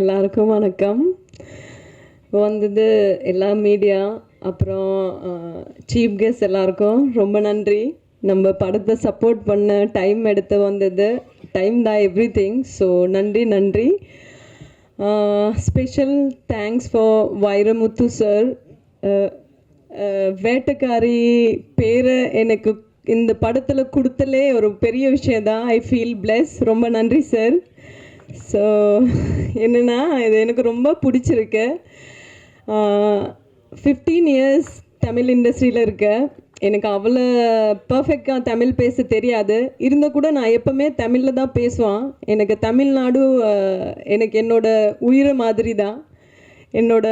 எல்லாருக்கும் வணக்கம். இப்போ வந்தது எல்லா மீடியா அப்புறம் சீஃப் கெஸ்ட் எல்லாருக்கும் ரொம்ப நன்றி. நம்ம படத்தை சப்போர்ட் பண்ண டைம் எடுத்து வந்தது. டைம் தான் எவ்ரி திங் ஸோ நன்றி. நன்றி special thanks for Vairamuthu sir Vettakkari பேரை எனக்கு இந்த படத்தில் கொடுத்தலே ஒரு பெரிய விஷயம் தான் ஐ ஃபீல் பிளெஸ் ரொம்ப நன்றி சார் ஸோ என்னென்னா இது எனக்கு ரொம்ப பிடிச்சிருக்கு. ஃபிஃப்டீன் இயர்ஸ் தமிழ் இண்டஸ்ட்ரியில் இருக்கேன் எனக்கு அவ்வளோ பர்ஃபெக்டாக தமிழ் பேச தெரியாது. இருந்தால் கூட நான் எப்போவுமே தமிழில் தான் பேசுவேன். எனக்கு தமிழ்நாடு எனக்கு என்னோட உயிர் மாதிரி தான். என்னோட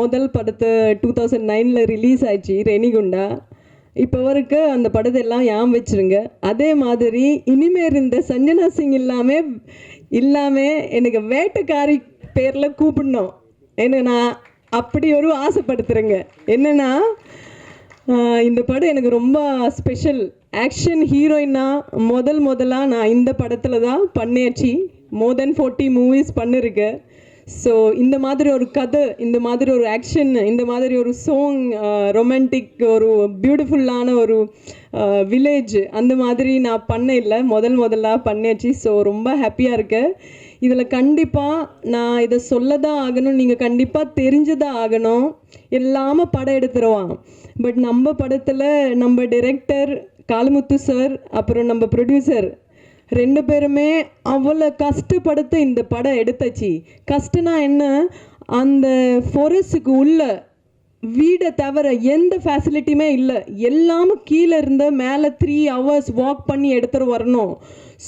முதல் படத்தை டூ தௌசண்ட் நைனில் ரிலீஸ் ஆயிடுச்சு ரெனிகுண்டா. இப்போ வரைக்கும் அந்த படத்தை எல்லாம் யாம் வச்சிருங்க? அதே மாதிரி இனிமேல் இருந்த சஞ்சனா சிங் இல்லாமல் இல்லாமல் எனக்கு வேட்டைக்காரி பேரில் கூப்பிடணும். என்ன நான் அப்படி ஒரு ஆசைப்படுத்துகிறேங்க என்னென்னா இந்த படம் எனக்கு ரொம்ப ஸ்பெஷல் ஆக்ஷன் ஹீரோயினா முதல் முதலாக நான் இந்த படத்தில் தான் பண்ணியாச்சு. மோர் தென் ஃபோர்ட்டி மூவிஸ் பண்ணியிருக்கேன் ஸோ இந்த மாதிரி ஒரு கதை இந்த மாதிரி ஒரு ஆக்ஷன் இந்த மாதிரி ஒரு சாங் ரொமான்டிக் uh, ஒரு பியூட்டிஃபுல்லான ஒரு uh, வில்லேஜ் அந்த மாதிரி நான் பண்ண இல்லை. முதல் முதலாக பண்ணியாச்சு. ஸோ ரொம்ப ஹாப்பியாக இருக்கேன் இதில் கண்டிப்பாக நான் இதை சொல்ல தான் ஆகணும் நீங்கள் கண்டிப்பாக தெரிஞ்சுதான் ஆகணும். எல்லாமே படம் எடுத்துருவான். பட் நம்ம படத்தில் நம்ம டிரெக்டர் காலமுத்து சார் அப்புறம் நம்ம ப்ரொடியூசர் ரெண்டு பேருமே அவ்வளோ கஷ்டப்படுத்து இந்த படம் எடுத்தாச்சு. கஷ்டனா என்ன? அந்த ஃபொரஸ்ட்டுக்கு உள்ள வீடை தவிர எந்த ஃபெசிலிட்டியுமே இல்லை. எல்லாமே கீழே இருந்த மேலே த்ரீ ஹவர்ஸ் வாக் பண்ணி எடுத்துகிட்டு வரணும்.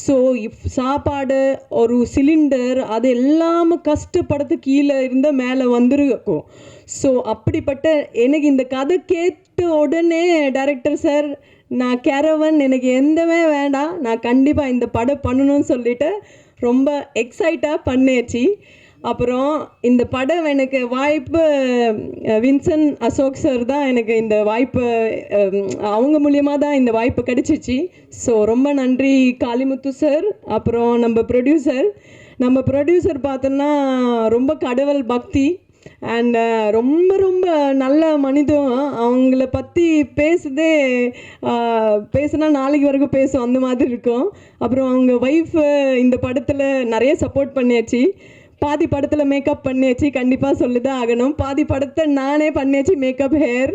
ஸோ இப் சாப்பாடு ஒரு சிலிண்டர் அது எல்லாமே கஷ்டப்படுத்து கீழே இருந்த மேலே வந்துருக்கும். ஸோ அப்படிப்பட்ட எனக்கு இந்த கதை கேட்ட உடனே டைரக்டர் சார் நான் கேரவன் எனக்கு எந்தவே வேண்டாம். நான் கண்டிப்பாக இந்த படம் பண்ணணும்னு சொல்லிட்டு ரொம்ப எக்ஸைட்டாக பண்ணியாச்சு. அப்புறம் இந்த படம் எனக்கு வாய்ப்பு வின்சன் அசோக் சார் தான் எனக்கு இந்த வாய்ப்பு அவங்க மூலியமாக தான் இந்த வாய்ப்பு கிடச்சிச்சு. ஸோ ரொம்ப நன்றி காளிமுத்து சார் அப்புறம் நம்ம ப்ரொடியூசர் நம்ம ப்ரொடியூசர் பார்த்தோன்னா ரொம்ப கடவுள் பக்தி. அண்ட் uh, ரொம்ப ரொம்ப நல்ல மனிதம் அவங்கள பற்றி பேசுதே uh, பேசுனா நாளைக்கு வரைக்கும் பேசும். அந்த மாதிரி இருக்கும். அப்புறம் அவங்க ஒய்ஃபு இந்த படத்தில் நிறைய சப்போர்ட் பண்ணியாச்சு. பாதி படத்தில் மேக்கப் பண்ணியாச்சு கண்டிப்பாக சொல்லிதான் ஆகணும். பாதி படத்தை நானே பண்ணியாச்சு மேக்கப் ஹேர்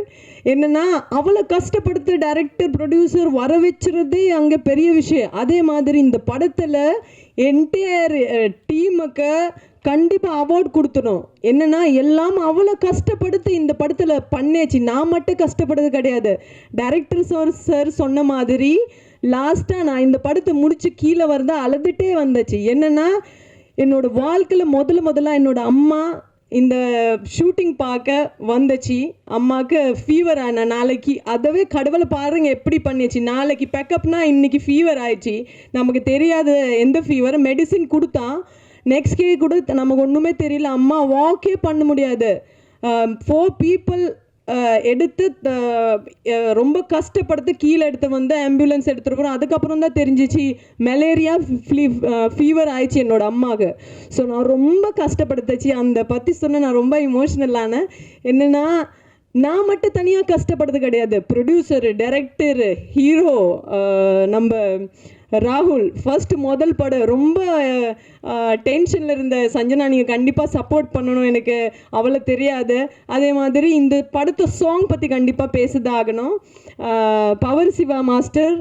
என்னென்னா அவ்வளோ கஷ்டப்படுத்து டைரக்டர் ப்ரொடியூசர் வர வச்சுறதே அங்கே பெரிய விஷயம். அதே மாதிரி இந்த படத்தில் என்டையர் டீமுக்கு கண்டிப்பாக அவார்ட் கொடுத்துடும் என்னென்னா எல்லாம் அவ்வளோ கஷ்டப்படுத்து இந்த படத்தில் பண்ணியாச்சு. நான் மட்டும் கஷ்டப்படுறது கிடையாது. டைரக்டர் சார் சார் சொன்ன மாதிரி லாஸ்ட்டாக நான் இந்த படத்தை முடித்து கீழே வரதா அழுதுகிட்டே வந்துச்சு. என்னென்னா என்னோடய வாழ்க்கையில் முதல்ல முதல்ல என்னோடய அம்மா இந்த ஷூட்டிங் பார்க்க வந்துச்சு. அம்மாவுக்கு ஃபீவர் ஆன நாளைக்கு. அதவே கடவுளை பாருங்க எப்படி பண்ணிச்சு. நாளைக்கு பேக்கப்னா இன்றைக்கி ஃபீவர் ஆயிடுச்சு. நமக்கு தெரியாத எந்த ஃபீவர் மெடிசின் கொடுத்தான். நெக்ஸ்ட் கே கூட நமக்கு ஒன்றுமே தெரியல. அம்மா வாக்கே பண்ண முடியாது. ஃபோர் பீப்புள் எடுத்து ரொம்ப கஷ்டப்படுத்து கீழே எடுத்து வந்து ஆம்புலன்ஸ் எடுத்துருக்குறோம் அதுக்கப்புறம் தான் தெரிஞ்சிச்சு மலேரியா ஃபீவர் ஆயிடுச்சு என்னோட அம்மாவுக்கு. ஸோ நான் ரொம்ப கஷ்டப்படுத்துச்சு. அந்த பற்றி சொன்ன நான் ரொம்ப இமோஷ்னலான என்னென்னா நான் மட்டும் தனியாக கஷ்டப்படுறது கிடையாது. ப்ரொடியூசரு டைரக்டரு ஹீரோ நம்ம ராகுல் ஃபர்ஸ்ட் முதல் படம் ரொம்ப டென்ஷனில் இருந்த சஞ்சனா நீங்கள் கண்டிப்பாக சப்போர்ட் பண்ணணும் எனக்கு அவ்வளோ தெரியாது. அதே மாதிரி இந்த படத்தை சாங் பற்றி கண்டிப்பாக பேசுதாகணும் ஆகணும். பவர் சிவா மாஸ்டர்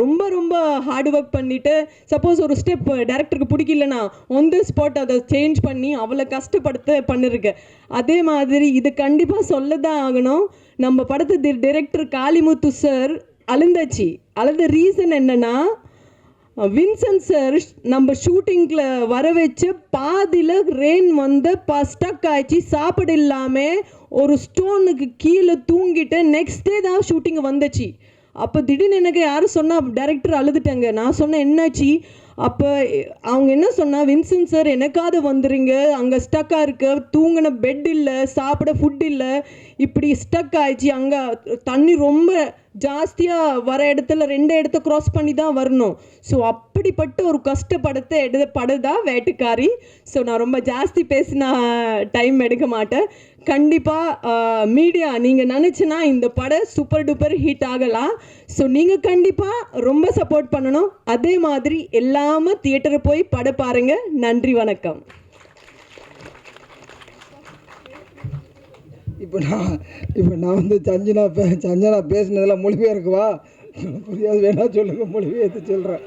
ரொம்ப ரொம்ப ஹார்ட் ஒர்க் பண்ணிவிட்டு சப்போஸ் ஒரு ஸ்டெப் டேரக்டருக்கு பிடிக்கலனா ஒன் த ஸ்பாட் அதை சேஞ்ச் பண்ணி அவ்வளோ கஷ்டப்படுத்த பண்ணிருக்கேன் அதே மாதிரி இது கண்டிப்பாக சொல்ல தான் ஆகணும். நம்ம படத்து டிரெக்டர் காளிமுத்து சார் அழுந்தாச்சு. அழுத ரீசன் என்னன்னா வின்சன் சார் நம்ம ஷூட்டிங்கில் வர வச்சு பாதியில் ரெயின் வந்து ஸ்டக் ஆயிடுச்சு. சாப்பாடு இல்லாமல் ஒரு ஸ்டோனுக்கு கீழே தூங்கிட்டு நெக்ஸ்ட் டே தான் ஷூட்டிங் வந்துச்சு. அப்போ திடீர்னு எனக்கு யாரும் சொன்னா டேரக்டர் அழுதுட்டாங்க. நான் சொன்னேன் என்னாச்சு? அப்போ அவங்க என்ன சொன்னால் வின்சன் சார் எனக்காவது வந்துடுங்க அங்கே ஸ்டக்காக இருக்க. தூங்கின பெட் இல்லை சாப்பிட ஃபுட் இல்லை. இப்படி ஸ்டக் ஆயிடுச்சு. அங்கே தண்ணி ரொம்ப ஜாஸ்தியாக வர இடத்துல ரெண்டு இடத்த க்ராஸ் பண்ணி தான் வரணும். ஸோ அப்படிப்பட்ட ஒரு கஷ்டப்படத்தை எடு படுதா வேட்டுக்காரி? ஸோ நான் ரொம்ப ஜாஸ்தி பேசினா டைம் எடுக்க மாட்டேன். கண்டிப்பாக மீடியா நீங்கள் நினச்சினா இந்த படம் சூப்பர் டூப்பர் ஹிட் ஆகலாம். ஸோ நீங்கள் கண்டிப்பாக ரொம்ப சப்போர்ட் பண்ணணும். அதே மாதிரி எல்லாமே தியேட்டர் போய் பட பாருங்க. நன்றி வணக்கம். இப்போ நான் இப்போ நான் வந்து சஞ்சனா பே சஞ்சனா பேசினதெல்லாம் மொழிபெயர்க்குவா புரியாது வேணா சொல்லுங்கள் மொழிபெயர்த்து சொல்கிறேன்